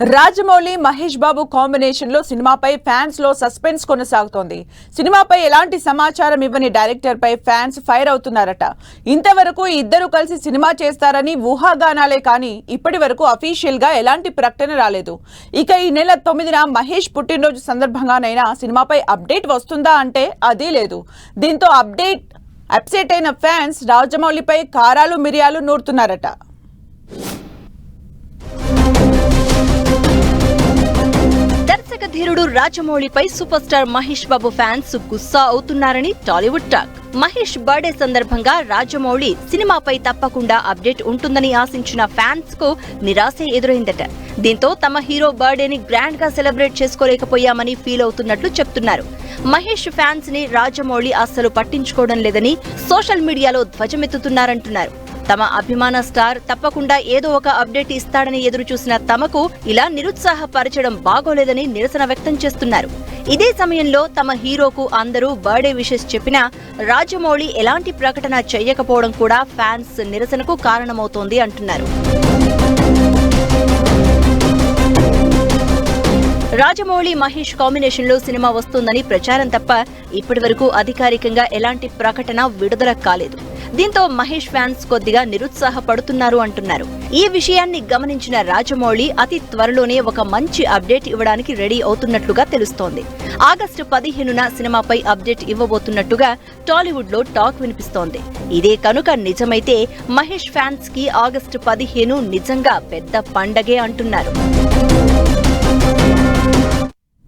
రాజమౌళి మహేష్ బాబు కాంబినేషన్లో సినిమాపై ఫ్యాన్స్లో సస్పెన్స్ కొనసాగుతోంది. సినిమాపై ఎలాంటి సమాచారం ఇవ్వని డైరెక్టర్ పై ఫ్యాన్స్ ఫైర్ అవుతున్నారట. ఇంతవరకు ఇద్దరు కలిసి సినిమా చేస్తారని ఊహాగానాలే కానీ ఇప్పటి వరకు అఫీషియల్గా ఎలాంటి ప్రకటన రాలేదు. ఇక ఈ నెల తొమ్మిదిన మహేష్ పుట్టినరోజు సందర్భంగానైనా సినిమాపై అప్డేట్ వస్తుందా అంటే అది లేదు. దీంతో అప్డేట్ అప్సెట్ అయిన ఫ్యాన్స్ రాజమౌళిపై కారాలు మిరియాలు నూరుతున్నారట. రాజమౌళిపై super star Mahesh Babu fans గుస్సా అవుతున్నారని టాలీవుడ్ టాక్. మహేష్ బర్త్డే సందర్భంగా రాజమౌళి సినిమాపై తప్పకుండా అప్డేట్ ఉంటుందని ఆశించిన ఫ్యాన్స్కు నిరాశ ఎదురైందట. దీంతో తమ హీరో బర్త్డేని గ్రాండ్గా సెలబ్రేట్ చేసుకోలేకపోయామని ఫీల్ అవుతున్నట్లు చెప్తున్నారు. మహేష్ ఫ్యాన్స్ని రాజమౌళి అస్సలు పట్టించుకోవడం లేదని సోషల్ మీడియాలో ధ్వజమెత్తుతున్నారంటున్నారు. తమ అభిమాన స్టార్ తప్పకుండా ఏదో ఒక అప్డేట్ ఇస్తాడని ఎదురు చూసిన తమకు ఇలా నిరుత్సాహపరచడం బాగోలేదని నిరసన వ్యక్తం చేస్తున్నారు. ఇదే సమయంలో తమ హీరోకు అందరూ బర్త్డే విషెస్ చెప్పినా రాజమౌళి ఎలాంటి ప్రకటన చేయకపోవడం కూడా ఫ్యాన్స్ నిరసనకు కారణమవుతోంది అంటున్నారు. రాజమౌళి మహేష్ కాంబినేషన్లో సినిమా వస్తుందని ప్రచారం తప్ప ఇప్పటివరకు అధికారికంగా ఎలాంటి ప్రకటన విడుదల కాలేదు. దీంతో మహేష్ ఫ్యాన్స్ కొద్దిగా నిరుత్సాహపడుతున్నారు అంటున్నారు. ఈ విషయాన్ని గమనించిన రాజమౌళి అతి త్వరలోనే ఒక మంచి అప్డేట్ ఇవ్వడానికి రెడీ అవుతున్నట్లుగా తెలుస్తోంది. ఆగస్టు పదిహేనున సినిమాపై అప్డేట్ ఇవ్వబోతున్నట్టుగా టాలీవుడ్లో టాక్ వినిపిస్తోంది. ఇదే కనుక నిజమైతే మహేష్ ఫ్యాన్స్కి ఆగస్టు పదిహేను నిజంగా పెద్ద పండగే అంటున్నారు.